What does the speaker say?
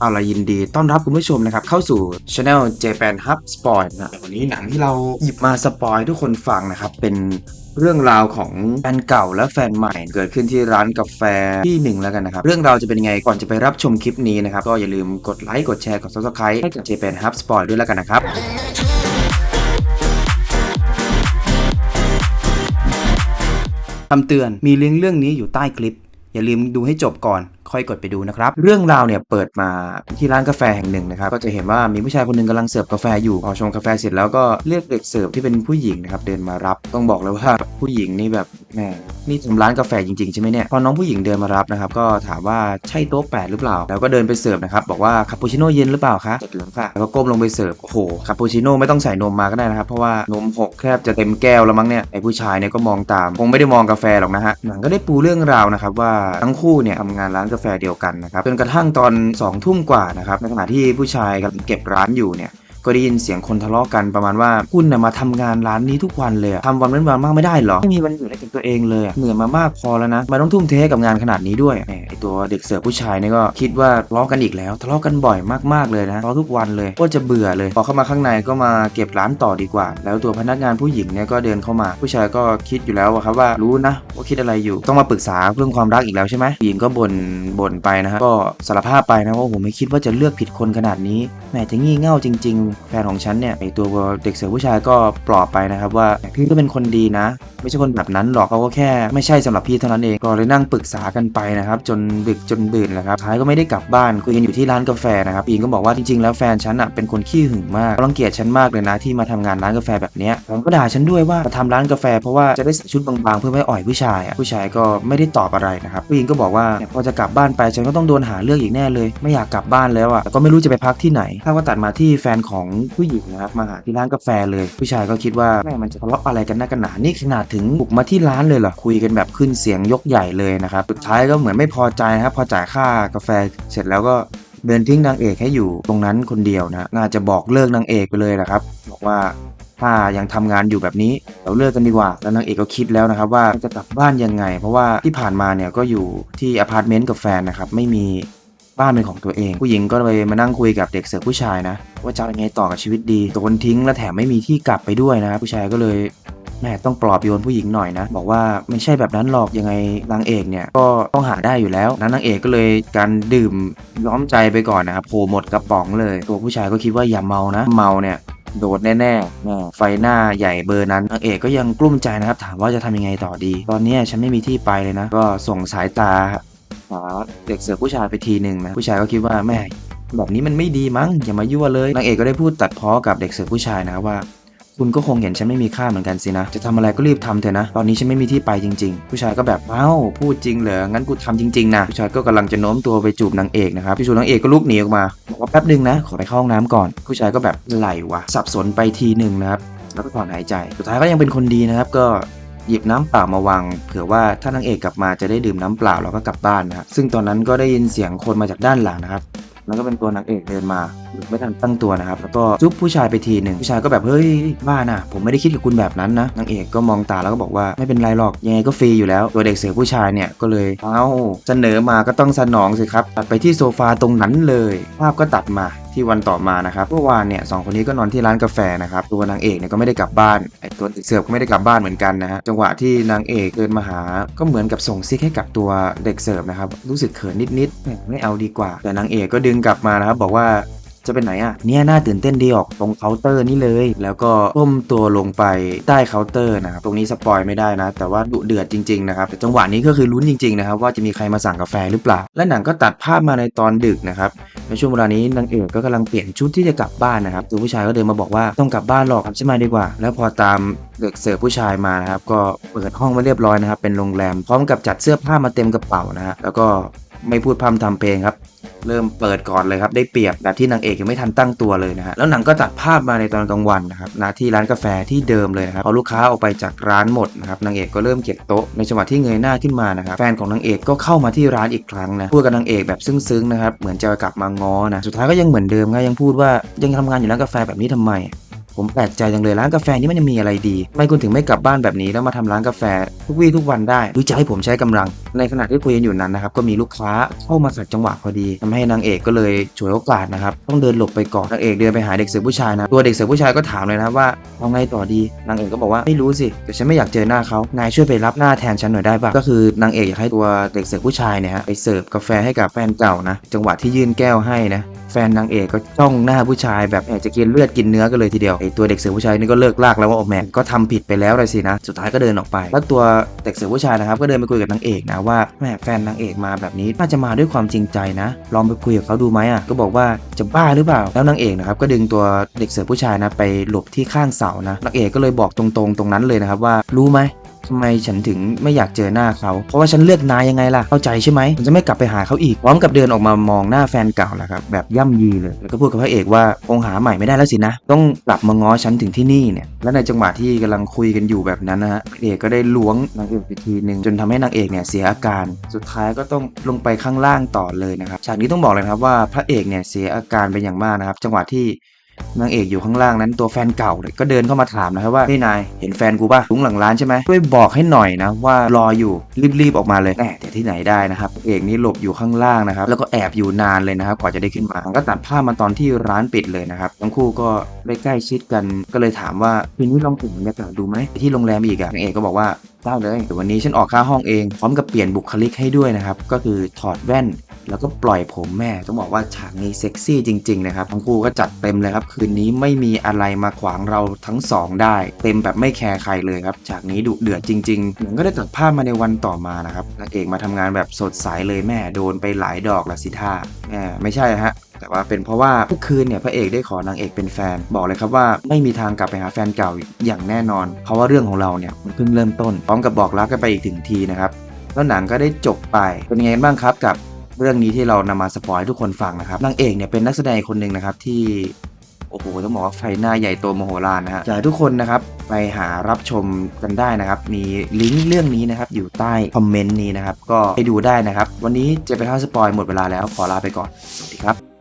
เอาละยินดีต้อนรับคุณผู้ชมนะครับ เข้าสู่ Channel Japan Hub Spoil นะวันนี้หนังที่เราหยิบมาสปอยให้ทุกคนฟังนะครับ เป็นเรื่องราวของแฟนเก่าและแฟนใหม่ เกิดขึ้นที่ร้านกาแฟที่หนึ่งแล้วกันนะครับ เรื่องราวจะเป็นยังไงก่อนจะไปรับชมคลิปนี้นะครับ ก็อย่าลืมกดไลค์กดแชร์กด Subscribe ให้กับ Japan Hub Spoil ด้วยแล้วกันนะครับคำเตือนมีลิงก์เรื่องนี้อยู่ใต้คลิป อย่าลืมดูให้จบก่อน ค่อยกดไปดูนะครับ เรื่องราวเนี่ยเปิดมาที่ร้านกาแฟแห่งหนึ่งนะครับ ก็จะเห็นว่ามีผู้ชายคนหนึงกำลังเสิร์ฟกาแฟอยู่พอชงกาแฟเสร็จแล้วก็เรียกเด็กเสิร์ฟที่เป็นผู้หญิงนะครับเดินมารับ ต้องบอกเลยว่าผู้หญิงนี่แบบแหมนี่ทำร้านกาแฟจริงๆใช่ไหมเนี่ยพอน้องผู้หญิงเดินมารับนะครับก็ถามว่าใช่โต๊ะแปดหรือเปล่า แล้วก็เดินไปเสิร์ฟนะครับบอกว่าคาปูชิโน่เย็นหรือเปล่าคะเสร็จแล้วค่ะแล้วก็ก้มลงไปเสิร์ฟโอ้โหคาปูชิโน่ไม่ต้องใส่นมมาก็ได้นะครับเพราะว่านมหกแทบจะเต็มแก้วแล้วมั้งเนี่ยไอ้ผู้ชายเนี่ยก็มองตามคงไม่ได้มองกาแฟหรอกนะฮะหนังก็ได้ปูเรื่องราวนะครับว่าทั้งคู่เนี่ยทำงานร้านกาแฟเดียวกันนะครับจนกระทั่งตอน2องทุ่มกว่านะครับในขณะที่ผู้ชายกำลังเก็บร้านอยู่เนี่ย ก็ได้ยินเสียงคนทะเลาะกันประมาณว่าคุณน่ะมาทำงานร้านนี้ทุกวันเลยทำวันเว้นวันมากไม่ได้เหรอไม่มีวันหยุดให้กับตัวเองเลยเหนื่อยมามากพอแล้วนะมาต้องทุ่มเทกับงานขนาดนี้ด้วยแหมไอตัวเด็กเสิร์ฟผู้ชายเนี่ยก็คิดว่าทะเลาะกันอีกแล้วทะเลาะกันบ่อยมากๆเลยนะทะเลาะทุกวันเลยก็จะเบื่อเลยพอเข้ามาข้างในก็มาเก็บร้านต่อดีกว่า แล้วตัวพนักงานผู้หญิงเนี่ยก็เดินเข้ามา ผู้ชายก็คิดอยู่แล้วครับว่ารู้นะว่าคิดอะไรอยู่ต้องมาปรึกษาเรื่องความรักอีกแล้วใช่ไหมผู้หญิงก็บ่นบ่นไปนะครับก็สารภาพไปนะว่าผมไม่คิดว่าจะเลือกผิดคนขนาดนี้แหมจะงี่เง่าจริง ๆแฟนของฉันเนี่ยไอตัวเด็กเสิร์ฟผู้ชายก็ปลอบไปนะครับว่าพี่ก็เป็นคนดีนะ ไม่ใช่คนแบบนั้นหรอกเขาก็แค่ไม่ใช่สำหรับพี่เท่านั้นเองก็เลยนั่งปรึกษากันไปนะครับจนดึกจนดื่นแหละครับท้ายก็ไม่ได้กลับบ้านคุยกันอยู่ที่ร้านกาแฟนะครับผู้หญิงก็บอกว่าจริงๆแล้วแฟนฉันอะเป็นคนขี้หึงมากเขารังเกียจฉันมากเลยนะที่มาทำงานร้านกาแฟแบบเนี้ยแล้วก็ด่าฉันด้วยว่ามาทำร้านกาแฟเพราะว่าจะได้ใส่ชุดบางๆเพื่อไม่อ่อยผู้ชายอะผู้ชายก็ไม่ได้ตอบอะไรนะครับผู้หญิงก็บอกว่าพอจะกลับบ้านไปฉันก็ต้องโดนหาเรื่องอีกแน่เลย ไม่อยากกลับบ้านแล้วอะก็ไม่รู้จะไปพักที่ไหนถ้าว่าตัดมาที่แฟนของผู้หญิงนะครับมาหาที่ร้านกาแฟเลย ผู้ชายก็คิดว่าแม่มันจะทะเลาะอะไรกันนักกันหนานี่ขนาดถึงบุกมาที่ร้านเลยเหรอคุยกันแบบขึ้นเสียงยกใหญ่เลยนะครับสุดท้ายก็เหมือนไม่พอใจนะครับพอจ่ายค่ากาแฟเสร็จแล้วก็เดินทิ้งนางเอกให้อยู่ตรงนั้นคนเดียวนะน่าจะบอกเลิกนางเอกไปเลยนะครับบอกว่าถ้ายังทำงานอยู่แบบนี้เราเลิกกันดีกว่า แล้วนางเอกก็คิดแล้วนะครับว่าจะกลับบ้านยังไง เพราะว่าที่ผ่านมาเนี่ยก็อยู่ที่อพาร์ตเมนต์กับแฟนนะครับไม่มีบ้านเป็นของตัวเอง ผู้หญิงก็เลยมานั่งคุยกับเด็กเสิร์ฟผู้ชายนะ ว่าจะยังไงต่อกับชีวิตดีโดนทิ้งและแถมไม่มีที่กลับไปด้วยนะครับผู้ชายก็เลยแม่ต้องปลอบโยนผู้หญิงหน่อยนะ บอกว่าไม่ใช่แบบนั้นหรอกยังไงนางเอกเนี่ยก็ต้องหาได้อยู่แล้วนั้นนางเอกก็เลยการดื่มย้อมใจไปก่อนนะครับโผล่หมดกระป๋องเลย ตัวผู้ชายก็คิดว่าอย่าเมานะ เมาเนี่ยโดดแน่ๆแม่ไฟหน้าใหญ่เบอร์นั้นนางเอกก็ยังกลุ้มใจนะครับ ถามว่าจะทำยังไงต่อดี ตอนนี้ฉันไม่มีที่ไปเลยนะ ก็ส่งสายตาหาเด็กเสิร์ฟผู้ชายไปทีหนึ่งนะ ผู้ชายก็คิดว่าแม่ แบบนี้มันไม่ดีมั้งอย่ามายั่วเลยนางเอกก็ได้พูดตัดพ้อกับเด็กเสิร์ฟผู้ชายนะว่าคุณก็คงเห็นฉันไม่มีค่าเหมือนกันสินะ จะทำอะไรก็รีบทำเถอะนะ ตอนนี้ฉันไม่มีที่ไปจริง ๆ ผู้ชายก็แบบเอ้าพูดจริงเหรอ งั้นกูทำจริงๆนะ ผู้ชายก็กำลังจะโน้มตัวไปจูบนางเอกนะครับพี่จูนางเอกก็ลุกหนีออกมาบอกว่าแป๊บหนึงนะ ขอไปเข้าห้องน้ำก่อน ผู้ชายก็แบบไหลวะ สับสนไปทีหนึ่งนะครับ แล้วก็ถอนหายใจ สุดท้ายก็ยังเป็นคนดีนะครับ ก็หยิบน้ำเปล่ามาวางเผื่อว่าถ้านางเอกกลับมาจะได้ดื่มน้ำเปล่าแล้วก็กลับบ้านนะครับ ซึ่งตอนนั้นก็ได้ยินเสียงคนมาจากด้านหลังนะครับ แล้วก็เป็นตัวนักเอกเดินมาไม่ทันตั้งตัวนะครับ แล้วก็จุ๊บผู้ชายไปทีหนึ่งผู้ชายก็แบบเฮ้ยบ้าน่ะ ผมไม่ได้คิดกับคุณแบบนั้นนะนางเอกก็มองตาแล้วก็บอกว่าไม่เป็นไรหรอกยังไงก็ฟรีอยู่แล้วตัวเด็กเสือผู้ชายเนี่ยก็เลยเอ้าเสนอมาก็ต้องสนองสิครับตัดไปที่โซฟาตรงนั้นเลย ภาพก็ตัดมา ที่วันต่อมานะครับเมื่อวานเนี่ยสองคนนี้ก็นอนที่ร้านกาแฟนะครับตัวนางเอกเนี่ยก็ไม่ได้กลับบ้านไอ้ตัวเด็กเสิร์ฟก็ไม่ได้กลับบ้านเหมือนกันนะฮะจังหวะที่นางเอกเดินมาหาก็เหมือนกับส่งซิกให้กับตัวเด็กเสิร์ฟนะครับรู้สึกเขินนิดๆไม่เอาดีกว่า แต่นางเอกก็ดึงกลับมานะครับบอกว่า จะเป็นไหนอะเนี่ยน่าตื่นเต้นดีออกตรงเคาน์เตอร์นี่เลย แล้วก็ก้มตัวลงไปใต้เคาน์เตอร์นะครับตรงนี้สปอยไม่ได้นะ แต่ว่าดุเดือดจริงๆนะครับจังหวะนี้ก็คือลุ้นจริงๆนะครับว่าจะมีใครมาสั่งกาแฟหรือเปล่า และหนังก็ตัดภาพมาในตอนดึกนะครับในช่วงเวลานี้นางเอกก็กำลังเปลี่ยนชุดที่จะกลับบ้านนะครับตัวผู้ชายก็เดินมาบอกว่าต้องกลับบ้านหรอกใช่ไหมดีกว่า แล้วพอตามเด็กเสิร์ฟผู้ชายมานะครับก็เปิดห้องไว้เรียบร้อยนะครับเป็นโรงแรมพร้อมกับจัดเสื้อผ้ามาเต็มกระเป๋านะฮะแล้วก็ไม่พูดพร่ำทำเพลงครับ เริ่มเปิดก่อนเลยครับได้เปรียบแบบที่นางเอกยังไม่ทันตั้งตัวเลยนะฮะแล้วหนังก็ตัดภาพมาในตอนกลางวันนะครับณที่ร้านกาแฟที่เดิมเลยนะครับพอลูกค้าออกไปจากร้านหมดนะครับนางเอกก็เริ่มเก็บโต๊ะในจังหวะที่เงยหน้าขึ้นมานะครับแฟนของนางเอกก็เข้ามาที่ร้านอีกครั้งนะพูดกับนางเอกแบบซึ้งๆนะครับเหมือนจะกลับมาง้อนะสุดท้ายก็ยังเหมือนเดิมครับยังพูดว่ายังทำงานอยู่ร้านกาแฟแบบนี้ทำไม ผมแปลกใจจังเลยร้านกาแฟนี้มันยังมีอะไรดีทำไมคุณถึงไม่กลับบ้านแบบนี้แล้วมาทำร้านกาแฟ ทุกวี่ทุกวันได้หรือจะให้ผมใช้กำลัง ในขณะที่คุยกันอยู่นั้นนะครับก็มีลูกค้าเข้ามาขัดจังหวะพอดีทำให้นางเอกก็เลยฉวยโอกาสนะครับต้องเดินหลบไปก่อนนางเอกเดินไปหาเด็กเสิร์ฟผู้ชายนะตัวเด็กเสิร์ฟผู้ชายก็ถามเลยนะว่าเอาไงต่อดีนางเอกก็บอกว่าไม่รู้สิแต่ฉันไม่อยากเจอหน้าเขานายช่วยไปรับหน้าแทนฉันหน่อยได้ปะก็คือนางเอกอยากให้ตัวเด็กเสิร์ฟผู้ชายเนี่ยฮะไปเสิร์ฟกาแฟให้กับแฟนเก่านะจังหวะที่ยื่นแก้วให้นะ ฟนนางเอกก็จ้องหน้าผู้ชายแบบแอบจะกินเลือดกินเนื้อกันเลยทีเดียวไอตัวเด็กเสือผู้ชายนี่ก็เลิกลากแล้วว่าโอ้แม่ก็ทำผิดไปแล้วเลยสินะ สุดท้ายก็เดินออกไป แล้วตัวเด็กเสือผู้ชายนะครับก็เดินไปคุยกับนางเอกนะว่าแม่แฟนนางเอกมาแบบนี้น่าจะมาด้วยความจริงใจนะ ลองไปคุยกับเขาดูไหมอะก็บอกว่าจะบ้าหรือเปล่าแล้วนางเอกนะครับก็ดึงตัวเด็กเสือผู้ชายนะไปหลบที่ข้างเสานะนางเอกก็เลยบอกตรงๆ ตรงนั้นเลยนะครับว่ารู้ไหม ทำไมฉันถึงไม่อยากเจอหน้าเขา เพราะว่าฉันเลือกนายยังไงล่ะ เข้าใจใช่ไหมฉันจะไม่กลับไปหาเขาอีก พร้อมกับเดินออกมามองหน้าแฟนเก่าแหละครับ แบบย่ำยีเลย แล้วก็พูดกับพระเอกว่าคงหาใหม่ไม่ได้แล้วสินะ ต้องกลับมาง้อฉันถึงที่นี่เนี่ย และในจังหวะที่กำลังคุยกันอยู่แบบนั้นนะฮะ พระเอกก็ได้ล้วงนางเอกไปทีหนึ่งจนทำให้นางเอกเนี่ยเสียอาการ สุดท้ายก็ต้องลงไปข้างล่างต่อเลยนะครับ ฉากนี้ต้องบอกเลยครับว่าพระเอกเนี่ยเสียอาการเป็นอย่างมากนะครับ จังหวะที่ นางเอกอยู่ข้างล่างนั้นตัวแฟนเก่าก็เดินเข้ามาถามนะครับว่าพี่นายเห็นแฟนกูป่ะลุงหลังร้านใช่ไหมช่วยบอกให้หน่อยนะว่ารออยู่รีบๆออกมาเลยแหมแต่ที่ไหนได้นะครับเอกนี่หลบอยู่ข้างล่างนะครับแล้วก็แอบอยู่นานเลยนะครับกว่าจะได้ขึ้นมาก็ตัดภาพมาตอนที่ร้านปิดเลยนะครับทั้งคู่ก็ได้ใกล้ชิดกันก็เลยถามว่าคืนนี้ลองถึงบรรยากาศดูไหมที่โรงแรมอีกอะนางเอกก็บอกว่า ได้เลยแต่วันนี้ฉันออกค่าห้องเองพร้อมกับเปลี่ยนบุคลิกให้ด้วยนะครับ ก็คือถอดแว่น แล้วก็ปล่อยผมแม่ ต้องบอกว่าฉากนี้เซ็กซี่จริง ๆ นะครับทั้งคู่ก็จัดเต็มเลยครับ คืนนี้ไม่มีอะไรมาขวางเราทั้งสองได้ เต็มแบบไม่แคร์ใครเลยครับ ฉากนี้ดุเดือดจริงๆหนังก็ได้ตัดภาพมาในวันต่อมานะครับนางเอกมาทำงานแบบสดใสเลยแม่โดนไปหลายดอกละสิท่าแม่ไม่ใช่ฮะ แต่ว่าเป็นเพราะว่าทุกคืนเนี่ยพระเอกได้ขอนางเอกเป็นแฟน บอกเลยครับว่าไม่มีทางกลับไปหาแฟนเก่าอย่างแน่นอน เพราะว่าเรื่องของเราเนี่ยมันเพิ่งเริ่มต้น พร้อมกับบอกรักกันไปอีกถึงทีนะครับแล้วหนังก็ได้จบไปเป็นยังไงบ้างครับกับเรื่องนี้ที่เรานำมาสปอยให้ทุกคนฟังนะครับนางเอกเนี่ยเป็นนักแสดงคนหนึ่งนะครับที่โอ้โหต้องบอกว่าไฟหน้าใหญ่โตมโหฬารนะฮะอยากให้ทุกคนนะครับไปหารับชมกันได้นะครับ มีลิงก์เรื่องนี้นะครับอยู่ใต้คอมเมนต์นี้นะครับ ก็ไปดูได้นะครับ วันนี้เจะไปท่าสปอยหมดเวลาแล้วขอลาไปก่อนสวัสดีครับ